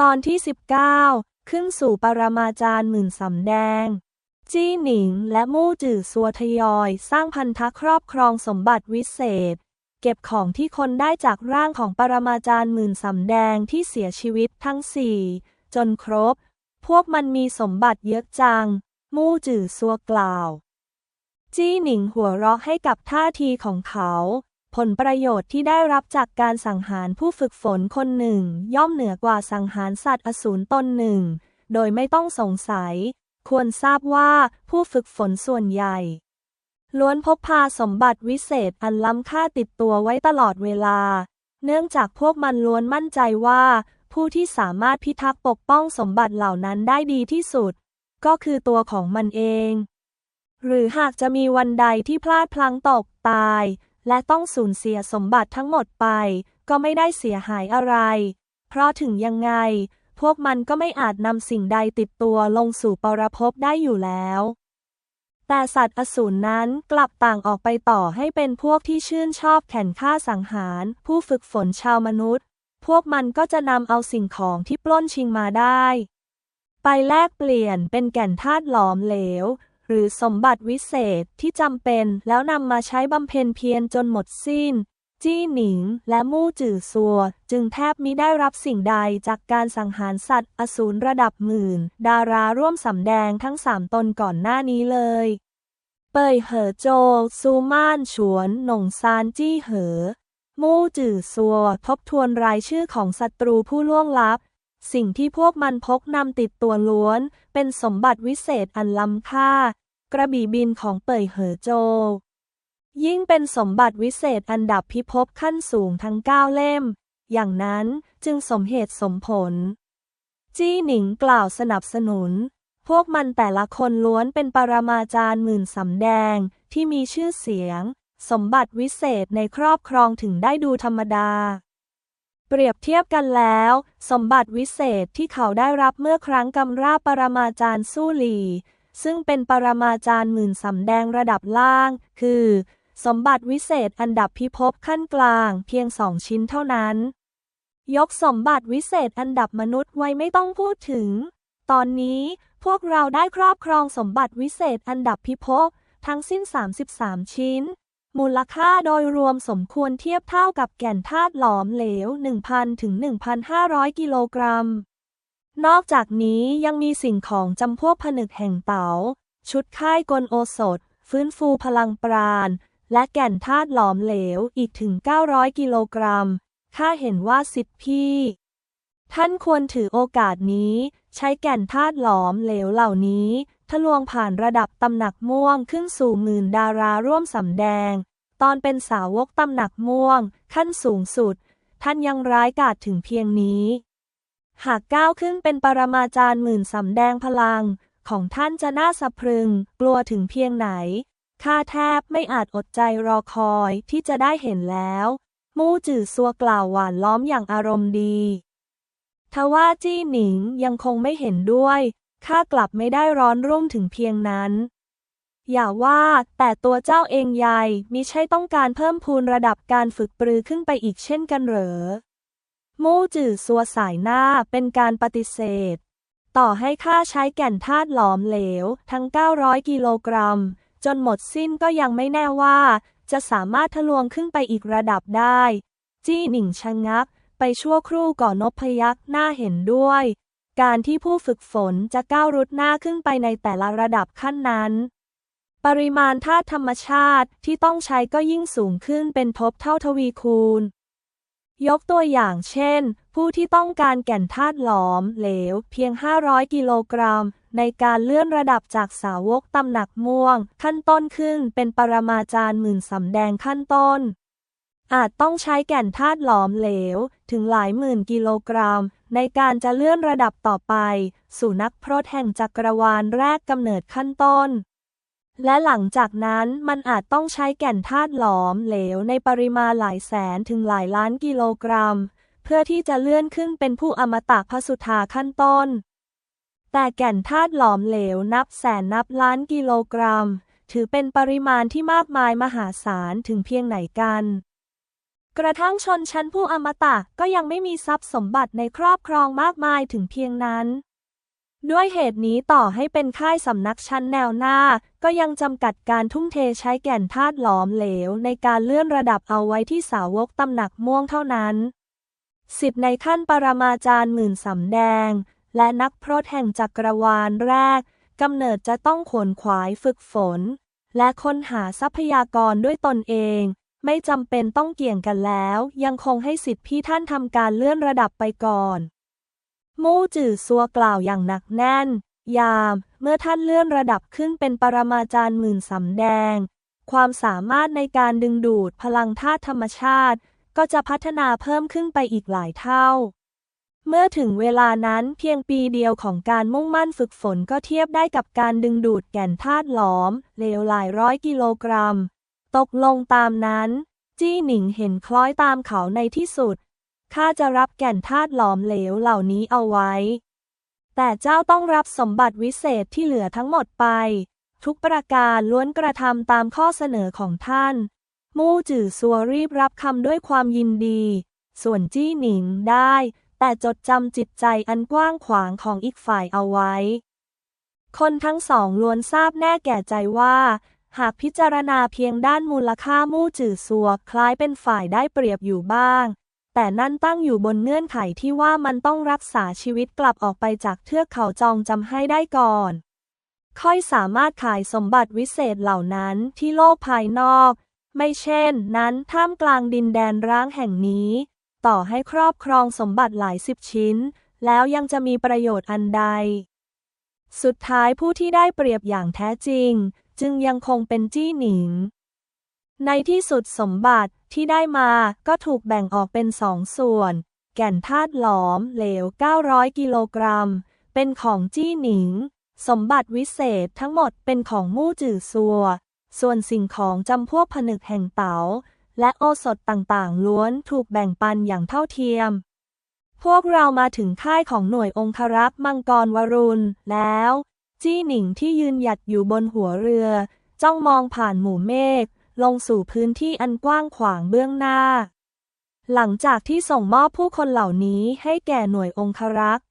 ตอนที่ 19 ขึ้นสู่ปรมาจารย์หมื่นสำแดง จี้หนิงและมู่จื่อซัวทยอย สร้างพันธะครอบครองสมบัติวิเศษ เก็บของที่คนได้จากร่างของปรมาจารย์หมื่นสำแดงที่เสียชีวิตทั้งสี่จนครบ พวกมันมีสมบัติเยอะจัง มู่จื่อซัวกล่าว จี้หนิงหัวเราะให้กับท่าทีของเขา ผลประโยชน์ที่ได้รับจากการสังหารผู้ฝึกฝนคนหนึ่ง ย่อมเหนือกว่าสังหารสัตว์อสูรตนหนึ่ง โดยไม่ต้องสงสัย ควรทราบว่าผู้ฝึกฝนส่วนใหญ่ ล้วนพกพาสมบัติวิเศษอันล้ำค่าติดตัวไว้ตลอดเวลา เนื่องจากพวกมันล้วนมั่นใจว่า ผู้ที่สามารถพิทักษ์ปกป้องสมบัติเหล่านั้นได้ดีที่สุด ก็คือตัวของมันเอง หรือหากจะมีวันใดที่พลาดพลั้งตกตาย และต้องสูญเสียสมบัติทั้งหมดไป ก็ไม่ได้เสียหายอะไร เพราะถึงยังไง พวกมันก็ไม่อาจนำสิ่งใดติดตัวลงสู่ปรภพได้อยู่แล้ว แต่สัตว์อสูรนั้นกลับต่างออกไปต่อให้เป็นพวกที่ชื่นชอบแข่นฆ่าสังหาร ผู้ฝึกฝนชาวมนุษย์ พวกมันก็จะนำเอาสิ่งของที่ปล้นชิงมาได้ ไปแลกเปลี่ยนเป็นแก่นธาตุหลอมเหลว หรือสมบัติวิเศษที่จำเป็นแล้วนำมาใช้บำเพ็ญเพียรจนหมดสิ้น จี้หนิงและมู่จื่อซัว จึงแทบมิได้รับสิ่งใดจากการสังหารสัตว์อสูรระดับหมื่น ดาราร่วมสำแดงทั้งสามตนก่อนหน้านี้เลย เปยเหอโจ ซูม่านฉวน หน่งซานจี้เหอ มู่จื่อซัว ทบทวนรายชื่อของศัตรูผู้ล่วงลับ สิ่งที่พวกมันพกนำติดตัวล้วน เป็นสมบัติวิเศษอันล้ำค่า กระบี่บินของเป่ยเหอโจ ยิ่งเป็นสมบัติวิเศษอันดับพิภพขั้นสูงทั้งเก้าเล่ม อย่างนั้นจึงสมเหตุสมผล จี้หนิงกล่าวสนับสนุน พวกมันแต่ละคนล้วนเป็นปรมาจารย์หมื่นสำแดงที่มีชื่อเสียง สมบัติวิเศษในครอบครองถึงได้ดูธรรมดา เปรียบเทียบกันแล้ว สมบัติวิเศษที่เขาได้รับเมื่อครั้งกำราบปรมาจารย์สู้หลี ซึ่งเป็นปรมาจารย์หมื่นสำแดงระดับล่าง คือ สมบัติวิเศษอันดับพิภพขั้นกลางเพียงสองชิ้นเท่านั้น ยกสมบัติวิเศษอันดับมนุษย์ไว้ไม่ต้องพูดถึง ตอนนี้พวกเราได้ครอบครองสมบัติวิเศษอันดับพิภพทั้งสิ้น 33 ชิ้น มูลค่าโดยรวมสมควรเทียบเท่ากับแก่นธาตุหลอมเหลว 1,000 ถึง 1,500 กิโลกรัม นอกจากนี้ยังมีสิ่งของจำพวกผนึกแห่งเต๋า ชุดค่ายกลโอสถ ฟื้นฟูพลังปราณ และแก่นธาตุหลอมเหลวอีกถึง 900 กิโลกรัม ข้าเห็นว่าสิทธิพี่ ท่านควรถือโอกาสนี้ ใช้แก่นธาตุหลอมเหลวเหล่านี้ ทะลวงผ่านระดับตำหนักม่วงขึ้นสู่หมื่นดาราร่วมสำแดง ตอนเป็นสาวกตำหนักม่วง ขั้นสูงสุด ท่านยังร้ายกาจถึงเพียงนี้ หากก้าวขึ้นเป็นปรมาจารย์หมื่นสำแดงพลัง ของท่านจะน่าสะพรึง กลัวถึงเพียงไหน ข้าแทบไม่อาจอดใจรอคอยที่จะได้เห็นแล้ว มู่จื่อซัวกล่าวหวานล้อมอย่างอารมณ์ดีทว่าจี้หนิงยังคงไม่เห็นด้วย ข้ากลับไม่ได้ร้อนรุ่มถึงเพียงนั้น อย่าว่า แต่ตัวเจ้าเองยายมิใช่ต้องการเพิ่มพูนระดับการฝึกปรือขึ้นไปอีกเช่นกันเหรอ มู่จื่อซัวสายหน้าเป็นการปฏิเสธ ต่อให้ข้าใช้แก่นธาตุหลอมเหลว ทั้ง 900 กิโลกรัม จนหมดสิ้นก็ยังไม่แน่ว่า จะสามารถทะลวงขึ้นไปอีกระดับได้ จี้หนิงชะงัก ไปชั่วครู่ก่อนนพพยักหน้าเห็นด้วย การที่ผู้ฝึกฝนจะก้าวรุดหน้าขึ้นไปในแต่ละระดับขั้นนั้น ปริมาณธาตุธรรมชาติที่ต้องใช้ก็ยิ่งสูงขึ้นเป็นทบเท่าทวีคูณ ยกตัวอย่างเช่น ผู้ที่ต้องการแก่นธาตุหลอมเหลว เพียง 500 กิโลกรัม ในการเลื่อนระดับจากสาวกตำหนักม่วง ขั้นต้นขึ้นเป็นปรมาจารย์หมื่นสำแดงขั้นต้น อาจต้องใช้แก่นธาตุหลอมเหลว ถึงหลายหมื่นกิโลกรัม ในการจะเลื่อนระดับต่อไป สู่นักพรตแห่งจักรวาลแรกกำเนิดขั้นต้น และหลังจากนั้นมันอาจต้องใช้แก่นธาตุหลอมเหลวในปริมาณหลายแสนถึงหลายล้านกิโลกรัม เพื่อที่จะเลื่อนขึ้นเป็นผู้อมตะพสุธาขั้นต้น แต่แก่นธาตุหลอมเหลวนับแสนนับล้านกิโลกรัม ถือเป็นปริมาณที่มากมายมหาศาลถึงเพียงไหนกัน กระทั่งชนชั้นผู้อมตะก็ยังไม่มีทรัพย์สมบัติในครอบครองมากมายถึงเพียงนั้น ด้วยเหตุนี้ต่อให้เป็นค่ายสำนักชั้นแนวหน้า ก็ยังจำกัดการทุ่มเทใช้แก่นธาตุหลอมเหลว ในการเลื่อนระดับเอาไว้ที่สาวกตำหนักม่วงเท่านั้นสิบในขั้นปรมาจารย์หมื่นสำแดง และนักพรตแห่งจักรวาลแรกกำเนิดจะต้องขวนขวายฝึกฝน และค้นหาทรัพยากรด้วยตนเอง ไม่จำเป็นต้องเกี่ยงกันแล้ว ยังคงให้สิทธิพี่ท่านทำการเลื่อนระดับไปก่อน มู่จื่อซัวกล่าวอย่างหนักแน่น ยาม เมื่อท่านเลื่อนระดับขึ้นเป็นปรมาจารย์หมื่นสำแดง ความสามารถในการดึงดูดพลังธาตุธรรมชาติ ก็จะพัฒนาเพิ่มขึ้นไปอีกหลายเท่า เมื่อถึงเวลานั้นเพียงปีเดียวของการมุ่งมั่นฝึกฝนก็เทียบได้กับการดึงดูดแก่นธาตุหลอมเลวหลายร้อยกิโลกรัม ตกลงตามนั้น จี้หนิงเห็นคล้อยตามเขาในที่สุด ข้าจะรับแก่นธาตุหลอมเหลวเหล่านี้เอาไว้ แต่เจ้าต้องรับสมบัติวิเศษที่เหลือทั้งหมดไป ทุกประการล้วนกระทำตามข้อเสนอของท่าน มู่จื่อซัวรีบรับคำด้วยความยินดี ส่วนจี้หนิงได้ แต่จดจำจิตใจอันกว้างขวางของอีกฝ่ายเอาไว้ คนทั้งสองล้วนทราบแน่แก่ใจว่า หากพิจารณาเพียงด้านมูลค่ามู่จื่อซัวคล้ายเป็นฝ่ายได้เปรียบอยู่บ้าง แต่นั่นตั้งอยู่บนเงื่อนไขที่ว่ามันต้องรักษาชีวิตกลับออกไปจากเทือกเขาจองจำให้ได้ก่อน ค่อยสามารถขายสมบัติวิเศษเหล่านั้นที่โลกภายนอก ไม่เช่น นั้นท่ามกลางดินแดนร้างแห่งนี้ ต่อให้ครอบครองสมบัติหลายสิบชิ้น แล้วยังจะมีประโยชน์อันใด สุดท้ายผู้ที่ได้เปรียบอย่างแท้จริง จึงยังคงเป็นจี้หนิง ในที่สุดสมบัติที่ได้มาก็ถูกแบ่งออกเป็นสองส่วน แก่นธาตุหลอมเหลว 900 กิโลกรัม เป็นของจี้หนิง สมบัติวิเศษทั้งหมดเป็นของมู่จื่อซัว ส่วนสิ่งของจำพวกผนึกแห่งเต๋าและโอสถต่างๆ ล้วนถูกแบ่งปันอย่างเท่าเทียม พวกเรามาถึงค่ายของหน่วยองครักษ์มังกรวรุณแล้ว จี้หนิงที่ยืนหยัดอยู่บนหัวเรือ จ้องมองผ่านหมู่เมฆลงสู่พื้นที่อันกว้างขวางเบื้องหน้า หลังจากที่ส่งมอบผู้คนเหล่านี้ให้แก่หน่วยองครักษ์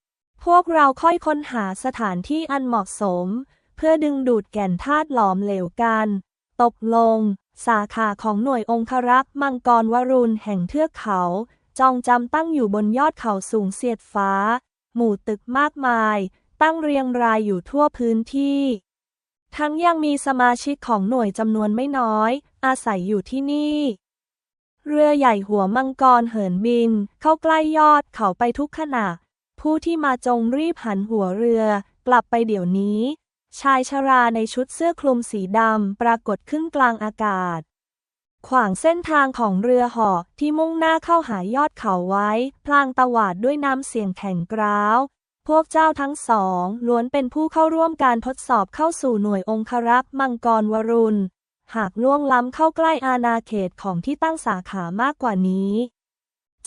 พวกเราค่อยค้นหาสถานที่อันเหมาะสม เพื่อดึงดูดแก่นธาตุหลอมเหลวกัน ตกลง สาขาของหน่วยองครักษ์มังกรวรุณแห่งเทือกเขา จองจำตั้งอยู่บนยอดเขาสูงเสียดฟ้า หมู่ตึกมากมาย ตั้งเรียงรายอยู่ทั่วพื้นที่ ทั้งยังมีสมาชิกของหน่วยจำนวนไม่น้อย อาศัยอยู่ที่นี่ เรือใหญ่หัวมังกรเหินบิน เข้าใกล้ยอดเขาไปทุกขณะ ผู้ที่มาจงรีบหันหัวเรือ กลับไปเดี๋ยวนี้ ชายชราในชุดเสื้อคลุมสีดำปรากฏขึ้นกลางอากาศขวางเส้นทางของเรือหาะที่มุ่งหน้าเข้าหายอดเขาไว้ พลางตวาดด้วยน้ำเสียงแข็งกร้าว พวกเจ้าทั้งสองล้วนเป็นผู้เข้าร่วมการทดสอบเข้าสู่หน่วยองครักษ์มังกรวรุณ หากล่วงล้ำเข้าใกล้อาณาเขตของที่ตั้งสาขามากกว่านี้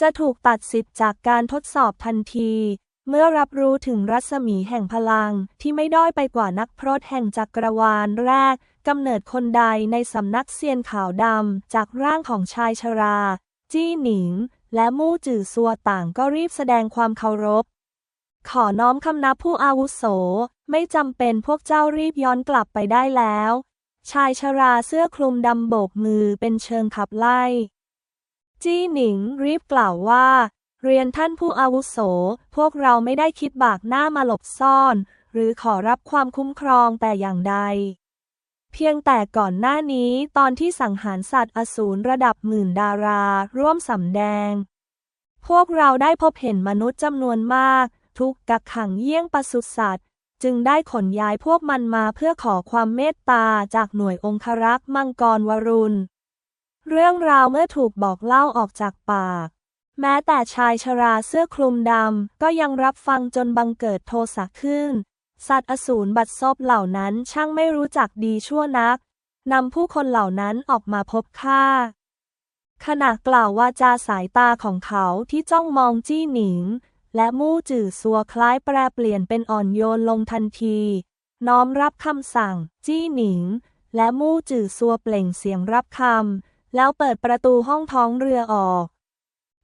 จะถูกตัดสิทธิ์จากการทดสอบทันที เมื่อรับรู้ถึงรัศมีแห่งพลังที่ไม่ด้อยไปกว่านักพรตแห่งจักรวาลแรกกำเนิดคนใดในสำนักเซียนขาวดำจากร่างของชายชรา จี้หนิง และมู่จื่อซัวต่างก็รีบแสดงความเคารพ ขอน้อมคำนับผู้อาวุโส ไม่จำเป็นพวกเจ้ารีบย้อนกลับไปได้แล้ว ชายชราเสื้อคลุมดำโบกมือเป็นเชิงขับไล่ จี้หนิงรีบกล่าวว่า เรียนท่านผู้อาวุโส พวกเราไม่ได้คิดบากหน้ามาหลบซ่อน หรือขอรับความคุ้มครองแต่อย่างใด เพียงแต่ก่อนหน้านี้ตอนที่สังหารสัตว์อสูรระดับหมื่นดาราร่วมสำแดง พวกเราได้พบเห็นมนุษย์จำนวนมาก ทุกกักขังเยี่ยงปศุสัตว์ จึงได้ขนย้ายพวกมันมาเพื่อขอความเมตตาจากหน่วยองครักษ์มังกรวรุณ เรื่องราวเมื่อถูกบอกเล่าออกจากปาก แม้แต่ชายชราเสื้อคลุมดำ ก็ยังรับฟังจนบังเกิดโทสะขึ้น สัตว์อสูรบัดซบเหล่านั้นช่างไม่รู้จักดีชั่วนักนำผู้คนเหล่านั้นออกมาพบค่าขณะกล่าวว่าจาสายตาของเขาที่จ้องมองจี้หนิง และมู่จื่อซัวคล้ายแปรเปลี่ยนเป็นอ่อนโยนลงทันที น้อมรับคำสั่ง จี้หนิง และมู่จื่อซัวเปล่งเสียงรับคำ แล้วเปิดประตูห้องท้องเรือออก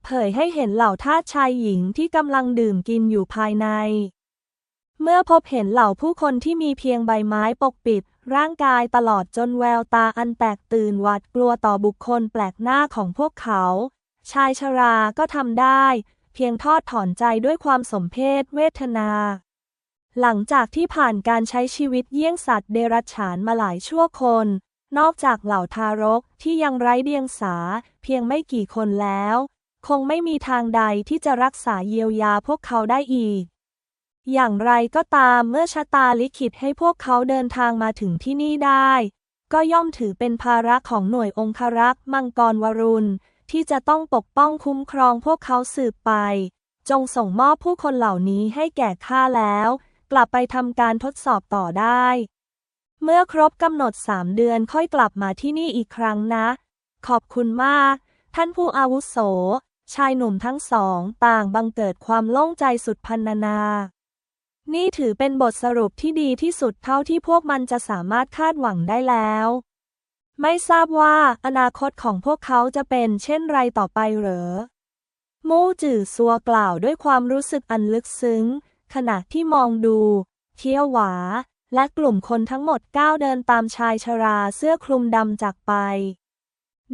เผยให้เห็นเหล่าทาสชายหญิงที่กำลังดื่มกินอยู่ภายใน เมื่อพบเห็นเหล่าผู้คนที่มีเพียงใบไม้ปกปิด ร่างกายตลอดจนแววตาอันแตกตื่นหวาดกลัวต่อบุคคลแปลกหน้าของพวกเขา ชายชราก็ทำได้ เพียงทอดถอนใจด้วยความสมเพศเวทนา หลังจากที่ผ่านการใช้ชีวิตเยี่ยงสัตว์เดรัจฉานมาหลายชั่วคน นอกจากเหล่าทารกที่ยังไร้เดียงสาเพียงไม่กี่คนแล้ว คงไม่มีทางใดที่จะรักษาเยียวยาพวกเขาได้อีก อย่างไรก็ตามเมื่อชะตาลิขิตให้พวกเขาเดินทางมาถึงที่นี่ได้ ก็ย่อมถือเป็นภาระของหน่วยองครักษ์มังกรวรุณ ที่จะต้องปกป้องคุ้มครองพวกเขาสืบไป จงส่งมอบผู้คนเหล่านี้ให้แก่ข้าแล้ว กลับไปทำการทดสอบต่อได้ เมื่อครบกำหนดสามเดือนค่อยกลับมาที่นี่อีกครั้งนะ ขอบคุณมาก ท่านผู้อาวุโส ชายหนุ่มทั้งสอง ต่างบังเกิดความโล่งใจสุดพันนานา นี่ถือเป็นบทสรุปที่ดีที่สุดเท่าที่พวกมันจะสามารถคาดหวังได้แล้ว ไม่ทราบว่าอนาคตของพวกเขาจะเป็นเช่นไรต่อไปเหรอ มู่จื่อซัวกล่าวด้วยความรู้สึกอันลึกซึ้ง ขณะที่มองดูเที่ยวหวา และกลุ่มคนทั้งหมดก้าวเดินตามชายชราเสื้อคลุมดำจากไป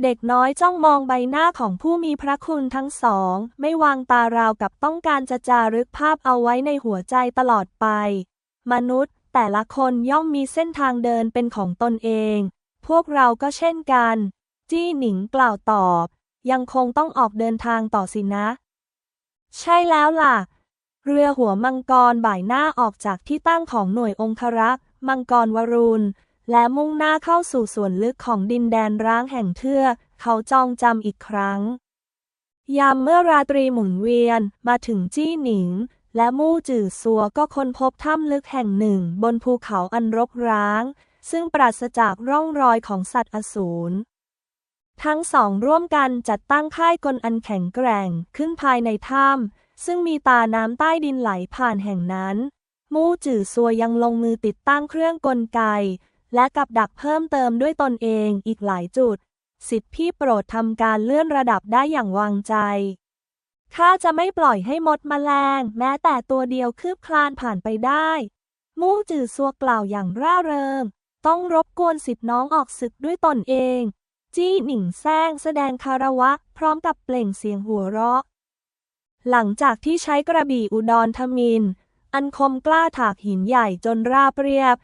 เด็กน้อยจ้องมองใบหน้าของผู้มีพระคุณทั้งสอง ไม่วางตาราวกับต้องการจะจารึกภาพเอาไว้ในหัวใจตลอดไป มนุษย์แต่ละคนย่อมมีเส้นทางเดินเป็นของตนเอง พวกเราก็เช่นกัน จี้หนิงกล่าวตอบ ยังคงต้องออกเดินทางต่อสินะ ใช่แล้วล่ะ เรือหัวมังกรบ่ายหน้าออกจากที่ตั้งของหน่วยองครักษ์ มังกรวรุณ และมุ่งหน้าเข้าสู่ส่วนลึกของดินแดนร้างแห่งเทือกเขาจองจำอีกครั้ง ยามเมื่อราตรีหมุนเวียนมาถึงจี้หนิง และมู่จื่อซัวก็ค้นพบถ้ำลึกแห่งหนึ่ง บนภูเขาอันรกร้าง ซึ่งปราศจากร่องรอยของสัตว์อสูร ทั้งสองร่วมกันจัดตั้งค่ายกลอันแข็งแกร่งขึ้นภายในถ้ำซึ่งมีตาน้ำใต้ดินไหลผ่านแห่งนั้น มู่จื่อซัวยังลงมือติดตั้งเครื่องกลไก และกับดักเพิ่มเติมด้วยตนเองอีกหลายจุด สิทธิพี่โปรดทำการเลื่อนระดับได้อย่างวางใจข้าจะไม่ปล่อยให้มดมแมลง แม้แต่ตัวเดียวคืบคลานผ่านไปได้ มู่จื่อซัวกล่าวอย่างร่าเริง ต้องรบกวนสิทธิน้องออกศึกด้วยตนเอง จี้หนิงแซงแสดงคาระวะ พร้อมกับเปล่งเสียงหัวเราะ หลังจากที่ใช้กระบี่อุดรธมิน อันคมกล้าถากหินใหญ่จนราบเรียบ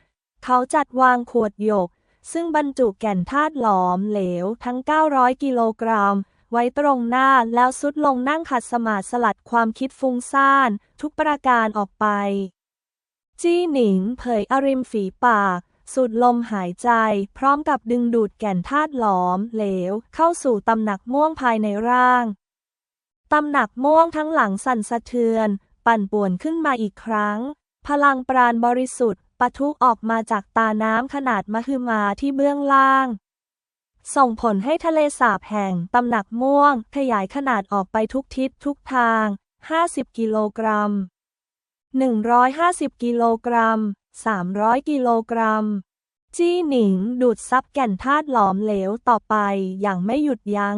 เขาจัดวางขวดหยก ซึ่งบรรจุแก่นธาตุหลอมเหลวทั้ง 900 กิโลกรัม ไว้ตรงหน้าแล้วสุดลงนั่งขัดสมาธิสลัดความคิดฟุ้งซ่าน ทุกประการออกไป จี้หนิงเผยอริมฝีปาก สูดลมหายใจ พร้อมกับดึงดูดแก่นธาตุหลอม เหลว เข้าสู่ตำหนักม่วงภายในร่าง ตำหนักม่วงทั้งหลังสั่นสะเทือน ปั่นป่วนขึ้นมาอีกครั้ง พลังปราณบริสุทธิ์ปะทุออกมาจากตาน้ำขนาดมหึมาที่เบื้องล่าง ส่งผลให้ทะเลสาบแห่งตำหนักม่วง ขยายขนาดออกไปทุกทิศทุกทาง 50 กิโลกรัม 150 กิโลกรัม 300 กิโลกรัม จี้หนิงดูดซับแก่นธาตุหลอมเหลวต่อไปอย่างไม่หยุดยัง้ง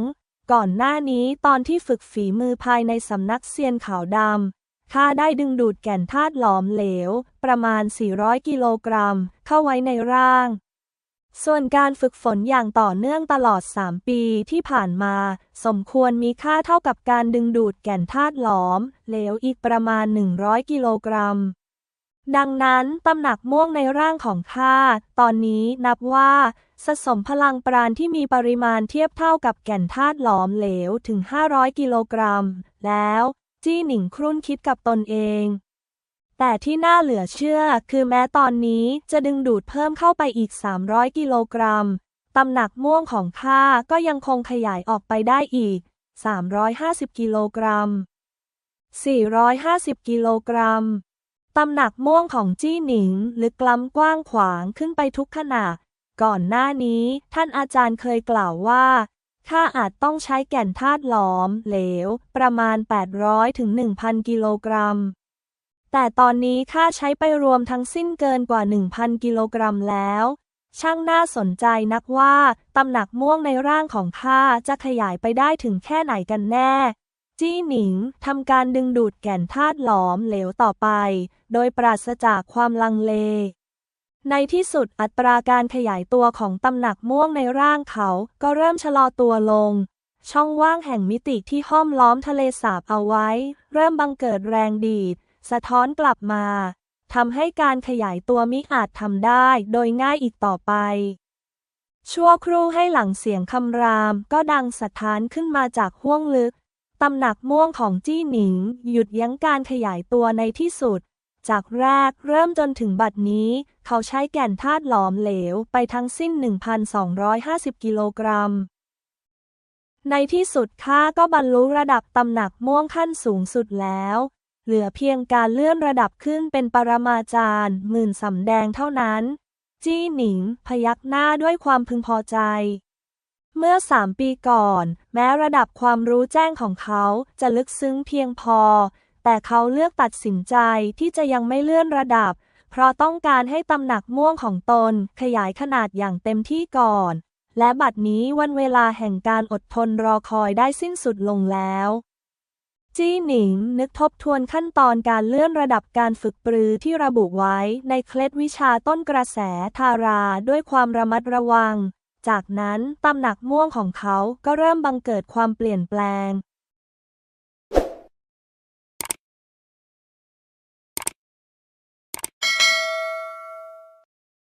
ก่อนหน้านี้ตอนที่ฝึกฝีมือภายในสำนักเซียนขาวดำข้าได้ดึงดูดแก่นธาตุหลอมเหลว ประมาณ 400 กิโลกรัม เข้าไว้ในร่างส่วนการฝึกฝนอย่างต่อเนื่องตลอด 3 ปีที่ผ่านมา สมควรมีค่าเท่ากับการดึงดูดแก่นธาตุหลอม เหลวอีกประมาณ 100 กิโลกรัม ดังนั้นตำหนักม่วงในร่างของข้าตอนนี้นับว่า สะสมพลังปราณที่มีปริมาณเทียบเท่ากับแก่นธาตุหลอมเหลวถึง 500 กิโลกรัม แล้ว จี้หนิงครุ่นคิดกับตนเอง แต่ที่น่าเหลือเชื่อคือแม้ตอนนี้จะดึงดูดเพิ่มเข้าไปอีก 300 กิโลกรัม ตำหนักม่วงของข้าก็ยังคงขยายออกไปได้อีก 350 กิโลกรัม 450 กิโลกรัม ตำหนักม่วงของจี้หนิงลึกล้ำกว้างขวางขึ้นไปทุกขณะ ก่อนหน้านี้ท่านอาจารย์เคยกล่าวว่าข้าอาจต้องใช้แก่นธาตุหลอม เหลว ประมาณ 800ถึง1,000 กิโลกรัม แต่ตอนนี้ข้าใช้ไปรวมทั้งสิ้นเกินกว่า 1,000 กิโลกรัมแล้ว ช่างน่าสนใจนักว่าตำหนักม่วงในร่างของข้าจะขยายไปได้ถึงแค่ไหนกันแน่ จี้หนิงทำการดึงดูดแก่นธาตุหลอมเหลวต่อไป โดยปราศจากความลังเล ในที่สุดอัตราการขยายตัวของตำหนักม่วงในร่างเขาก็เริ่มชะลอตัวลง ช่องว่างแห่งมิติที่ห้อมล้อมทะเลสาบเอาไว้ เริ่มบังเกิดแรงดีด สะท้อนกลับมาทำให้การขยายตัวมิอาจทำได้โดยง่ายอีกต่อไป ชั่วครู่ให้หลังเสียงคำรามก็ดังสะท้านขึ้นมาจากห้วงลึก ตำหนักม่วงของจี้หนิง หยุดยั้งการขยายตัวในที่สุด จากแรกเริ่มจนถึงบัดนี้ เขาใช้แก่นธาตุหลอมเหลวไปทั้งสิ้น 1,250 กิโลกรัม ในที่สุดข้าก็บรรลุระดับตำหนักม่วงขั้นสูงสุดแล้ว เหลือเพียงการเลื่อนระดับขึ้นเป็นปรมาจารย์หมื่นสำแดงเท่านั้น จี้หนิง พยักหน้าด้วยความพึงพอใจ เมื่อสามปีก่อน แม้ระดับความรู้แจ้งของเขาจะลึกซึ้งเพียงพอ แต่เขาเลือกตัดสินใจที่จะยังไม่เลื่อนระดับ เพราะต้องการให้ตำหนักม่วงของตนขยายขนาดอย่างเต็มที่ก่อน และบัดนี้วันเวลาแห่งการอดทนรอคอยได้สิ้นสุดลงแล้ว จี้หนิงนึกทบทวนขั้นตอนการเลื่อนระดับการฝึกปรือที่ระบุไว้ในเคล็ดวิชาต้นกระแสทาราด้วยความระมัดระวัง จากนั้นตำหนักม่วงของเขาก็เริ่มบังเกิดความเปลี่ยนแปลง